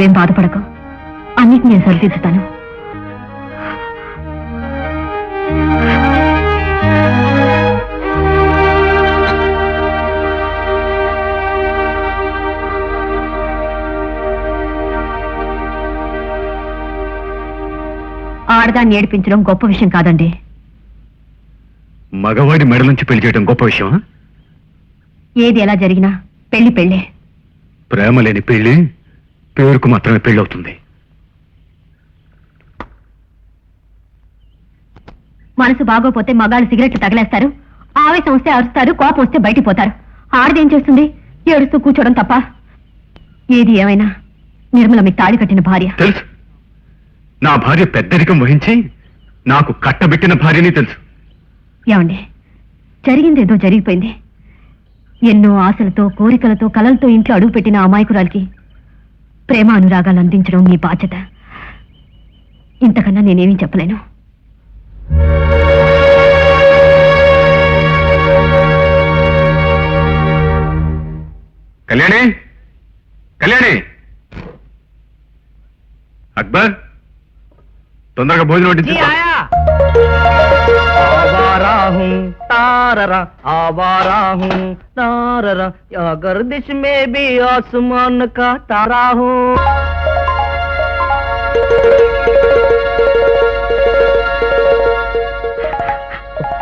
నువ్వేం బాధపడకు. అన్నిటి నేను సరిదిద్దుతాను. ఆడదాన్ని ఏడిపించడం గొప్ప విషయం కాదండి. మగవాడి మెడ నుంచి పెళ్ళి చేయడం గొప్ప విషయమా? ఏది ఎలా జరిగినా పెళ్ళి పెళ్ళే. ప్రేమ లేని పెళ్ళి పేరుకు మాత్రమే పెళ్ళి అవుతుంది మనసు బాగోపోతే మగాళ్ళు సిగరెట్లు తగలేస్తారు. ఆవేశం వస్తే అరుస్తారు కోపం వస్తే బయటికి పోతారు. ఆడదేం చేస్తుంది? ఏడుస్తూ కూర్చోవడం తప్ప. ఏది ఏమైనా? నిర్మల మీకు తాళి కట్టిన భార్య. తెలుసు. నా భార్య పెద్దరికం వహించి నాకు కట్టబెట్టిన భార్యని తెలుసు. ఏమండి? జరిగిందేదో జరిగిపోయింది. ఎన్నో ఆశలతో కోరికలతో కలలతో ఇంట్లో అడుగుపెట్టిన అమాయకురాలికి ప్రేమ అనురాగాలు అందించడం మీ బాధ్యత. ఇంతకన్నా నేనేమీ చెప్పలేను. కళ్యాణి? కళ్యాణి? అక్బర్? తొందరగా భోజనం ఆయా! हूँ ताररा आवारा हूँ ताररा या गर्दिश में भी आसमान का तारा हूँ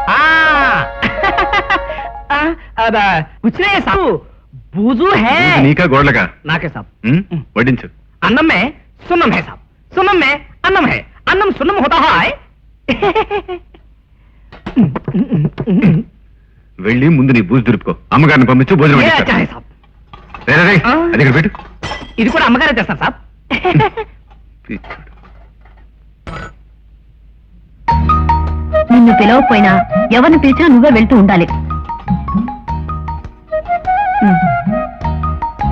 आ, अब कुछ नहीं साहब बूजू है నీకా గోడలగా नाके साहब ఉమ్, వడ్డించు अन्नम में सुन्नम है साहब सुन्नम में अन्नम है अन्नम सुन्नम होता है వెళ్ళి ముందు నీ బూజు దురుపుకో. అమ్మగారిని పంపించి భోజనం పెట్టు. ఇది కూడా అమ్మగారే చేస్తారు సాబ్. నిన్ను పిలవకపోయినా ఎవరిని పిలిచినా నువ్వే వెళ్తూ ఉండాలి.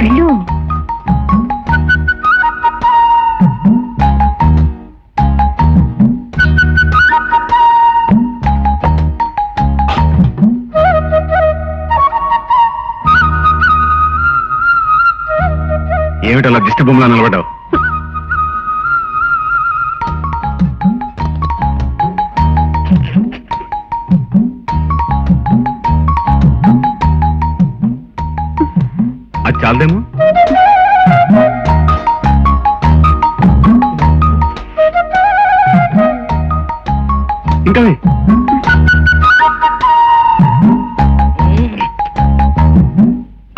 వెళ్ళు. ఏమిటి అలా దిష్టి బొమ్మలా నిలబడ్డావు. అది చాలదేమో. ఇంకా వెయ్.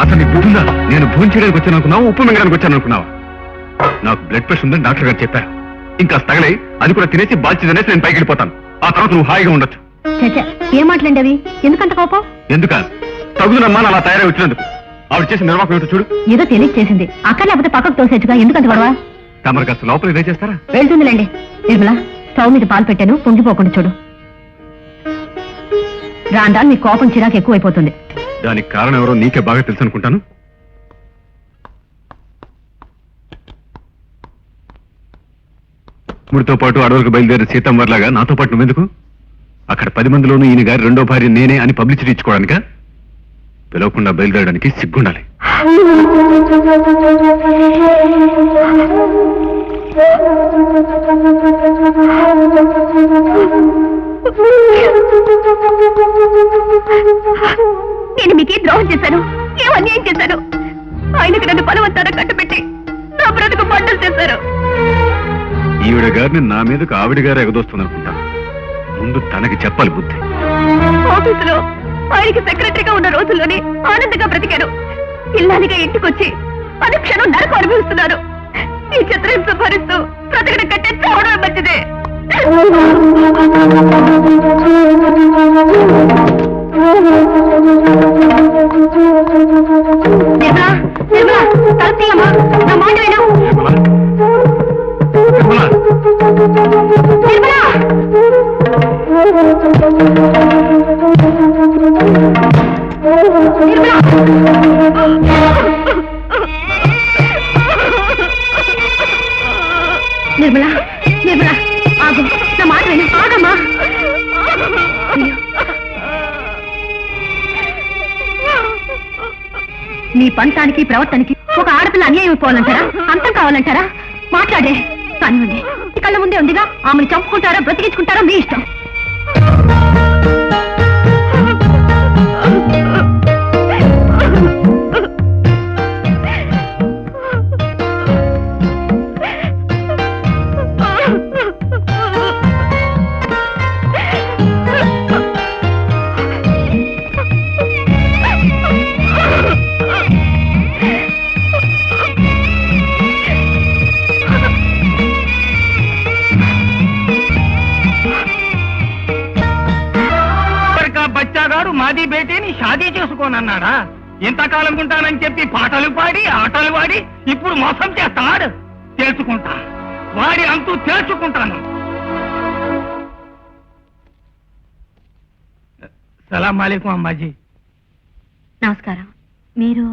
అసలు నేను భోజనం చేయడానికి వచ్చాను అనుకున్నావు? ఉప్పు మింగడానికి వచ్చాను అనుకున్నావా? నాకు బ్లడ్ ప్రెషర్ ఉందని డాక్టర్ గారు చెప్పారు. ఇంకా తగలే అది కూడా తినేసి బాధ్యత నేను పైకి వెళ్ళిపోతాను. ఆ తర్వాత నువ్వు హాయిగా ఉండొచ్చు. ఏం మాట్లాడండి అవి? ఎందుకంత కోపం? ఎందుక? తగుదనమ్మా అలా తయారై వచ్చినందుకు. ఆవిడ చేసిన నిర్వాహకం ఏమిటో చూడు. ఏదో తెలియక చేసింది అక్కడ లేకపోతే పక్కకు తోసేచ్చుగా ఎందుకంత గొడవ? తమరు కాస్త లోపల ఇదే చేస్తారా? వెళ్తుందిలేండి. నిర్మల స్టవ్ మీద పాలు పెట్టాను పొంగిపోకుండా చూడు. రాండా నీ కోపం చిరాకు ఎక్కువైపోతుంది. దానికి కారణం ఎవరో నీకే బాగా తెలుసు అనుకుంటాను. ముడితో పాటు అడవులకు బయలుదేరిన సీతమ్మర్లాగా నాతో పాటు నువ్వెందుకు? అక్కడ పది మందిలోనూ ఈయన గారి రెండో భార్య నేనే అని పబ్లిసిటీ ఇచ్చుకోవడానిక? పిలవకుండా బయలుదేరడానికి సిగ్గుండాలి. ఈవిడ గారిని నా మీదకు ఆవిడ గారు ఎగదోస్తుంది అనుకుంటాను ముందు తనకి చెప్పాలి బుద్ధి. ఆఫీసులో ఆయనకి సెక్రటరీగా ఉన్న రోజుల్లోనే ఆనందంగా బ్రతికారు ఇల్లాలిగా ఇంటికొచ్చి అనుక్షణం నరకు అనుభవిస్తున్నారు ఈ చిత్రహింస భరిస్తూ బ్రతకడం కంటే చావడం మంచిదే. నిర్మలా, నిర్మలా. నా మాట విను. నిర్మలా! నిర్మలా! ఆగు. నా మాట విను. ఆగమ్మా. నీ పంతానికి ప్రవర్తనకి ఒక ఆడపిల్ల అన్యాయం అయిపోవాలంటారా? అంతం కావాలంటారా? మాట్లాడే. కానివ్వండి. ఈ కళ్ళ ముందే ఉందిగా? ఆమెను చంపుకుంటారా బ్రతికించుకుంటారా మీ ఇష్టం? మాది బేటీని షాదీ చేసుకోనన్నాడా? ఇంతకాలం ఉంటానని చెప్పి పాటలు పాడి ఆటలు పాడి ఇప్పుడు మోసం చేస్తాడు. తేల్చుకుంటా వాడి అంతు తేల్చుకుంటాను సలాం అలీకుం అమ్మాజీ. నమస్కారం. మీరు?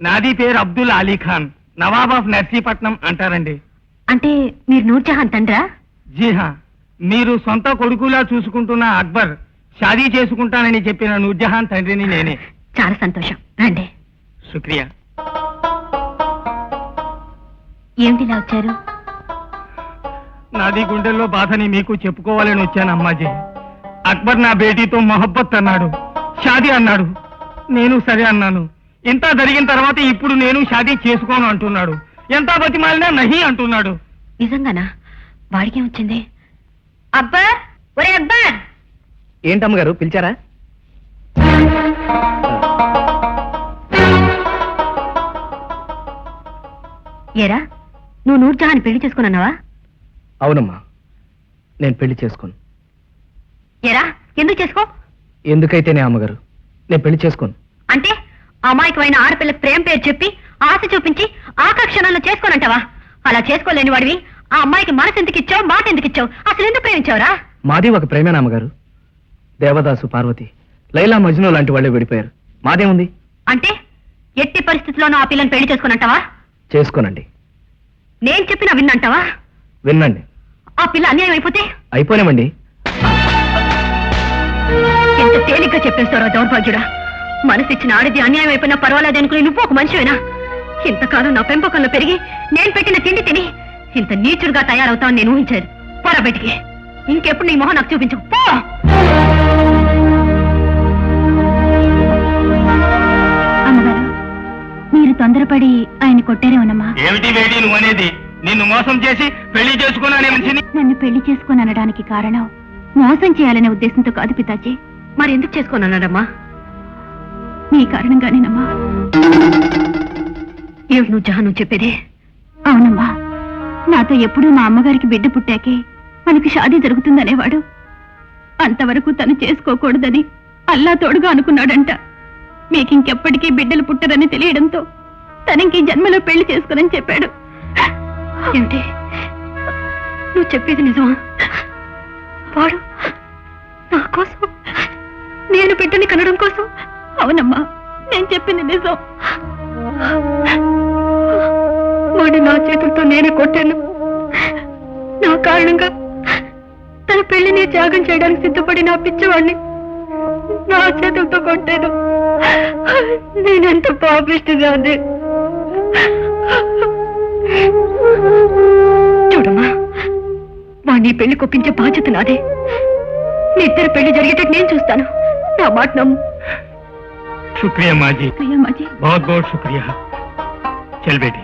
నాది పేరు అబ్దుల్ అలీ ఖాన్. నవాబ్ ఆఫ్ నర్సీపట్నం అంటారండి. అంటే మీరు నూర్జహాన్ తండ్రా? జీ హా మీరు సొంత కొడుకులా చూసుకుంటున్న అక్బర్. షాదీ చేసుకుంటానని చెప్పిన నూర్జహాన్ తండ్రిని నేనే. చాలా సంతోషం. రండి. శుక్రియా ఏమిటి ఇలా వచ్చారు? నాది గుండెల్లో బాధని మీకు చెప్పుకోవాలని వచ్చాను అమ్మాజీ. అక్బర్ నా బేటీతో మొహబ్బత్ అన్నాడు. షాదీ అన్నాడు. నేను సరే అన్నాను. ఇంత జరిగిన తర్వాత ఇప్పుడు నేను షాదీ చేసుకోను అంటున్నాడు. ఎంత బతిమాలినా నహి అంటున్నాడు. నిజంగానా? వాడికి వచ్చింది? అక్బర్? ఒరే అక్బర్! ఏంటమ్మ గారు పిలిచారా? ఏరా నువ్వు నూర్జహాన్ పెళ్ళి చేసుకున్నావా అవునమ్మా నేను పెళ్ళి చేసుకోను. ఏరా ఎందుకు చేసుకో? ఎందుకైతేనే అమ్మగారు నేను పెళ్ళి చేసుకోను. అంటే అమాయకమైన ఆడపిల్ల ప్రేమ పేరు చెప్పి ఆశ చూపించి ఆకర్షణలో చేసుకోనంటావా? అలా చేసుకోలేని వాడివి ఆ అమ్మాయికి మనసు ఎందుకు ఇచ్చావు మాట ఎందుకు ఇచ్చావు? అసలు ఎందుకు ప్రేమించావురా? మాది ఒక ప్రేమేనా అమ్మగారు దేవదాసు పార్వతి లైలా మజ్ను లాంటి వాళ్ళే విడిపోయారు. మాదేముంది? అంటే ఎట్టి పరిస్థితుల్లోనూ ఆ పిల్లని పెళ్ళి చేసుకునంటావా? చేసుకోనండి. నేను చెప్పినా విన్నంటావా? వినండి ఆ పిల్ల అన్యాయం అయిపోతే? అయిపోయామండి ఎంత తేలిగ్గా చెప్పేస్తారో దౌర్భాగ్యుడా? మనసిచ్చిన ఆడిది అన్యాయం అయిపోయినా పర్వాలేదు అనుకుని నువ్వు ఒక మనిషివేనా? ఇంతకాలం నా పెంపకంలో పెరిగి నేను పెట్టిన తిండి తిని ఇంత నీచుడుగా తయారవుతావని నేను ఊహించాను పోరా బయటికి. ఇంకెప్పుడు నీ మొహం నాకు చూపించు పో! ఏమిటి వేడి నువ్వు అనేది? నిన్ను మోసం చేసి పెళ్ళి చేసుకున్నానే మనిషిని? నన్ను పెళ్ళి చేసుకొని కారణం మోసం చేయాలనే ఉద్దేశంతో కాదు పితాజీ. మరి ఎందుకు చేసుకోనన్నాడమ్మా? నీ కారణంగానేనమ్మా. ఏమిటి నువ్వు జహా నువ్వు చెప్పేది? అవునమ్మా. నాతో ఎప్పుడూ మా అమ్మగారికి బిడ్డ పుట్టాకే మనకి షాదీ జరుగుతుందనేవాడు. అంతవరకు తను చేసుకోకూడదని అల్లా తోడుగా అనుకున్నాడంట. మీకింకెప్పటికీ బిడ్డలు పుట్టరని తెలియడంతో తనకి జన్మలో పెళ్ళి చేసుకునని చెప్పాడు. ఏమిటి? నువ్వు చెప్పేది నిజమా? వాడు నా కోసం నేను బిడ్డని కనడం కోసం. అవునమ్మా నేను చెప్పింది నిజం. వాడు నా చేతులతో నేనే కొట్టాను. నా కారణంగా తన పెళ్ళిని త్యాగం చేయడానికి సిద్ధపడి నా పిచ్చివాడిని నా చేతులతో కొట్టాను. నేనెంత పాపిస్తుంది అదే చూడమ్మా వాణ్ణి పెళ్లి కొప్పించే బాధ్యత నాదే మీ ఇద్దరు పెళ్లి జరిగేటట్టు నేను చూస్తాను నా మాట నమ్ము శుక్రియా మాజీ అయ్యా మాజీ बहुत बहुत शुक्रिया चल बेटी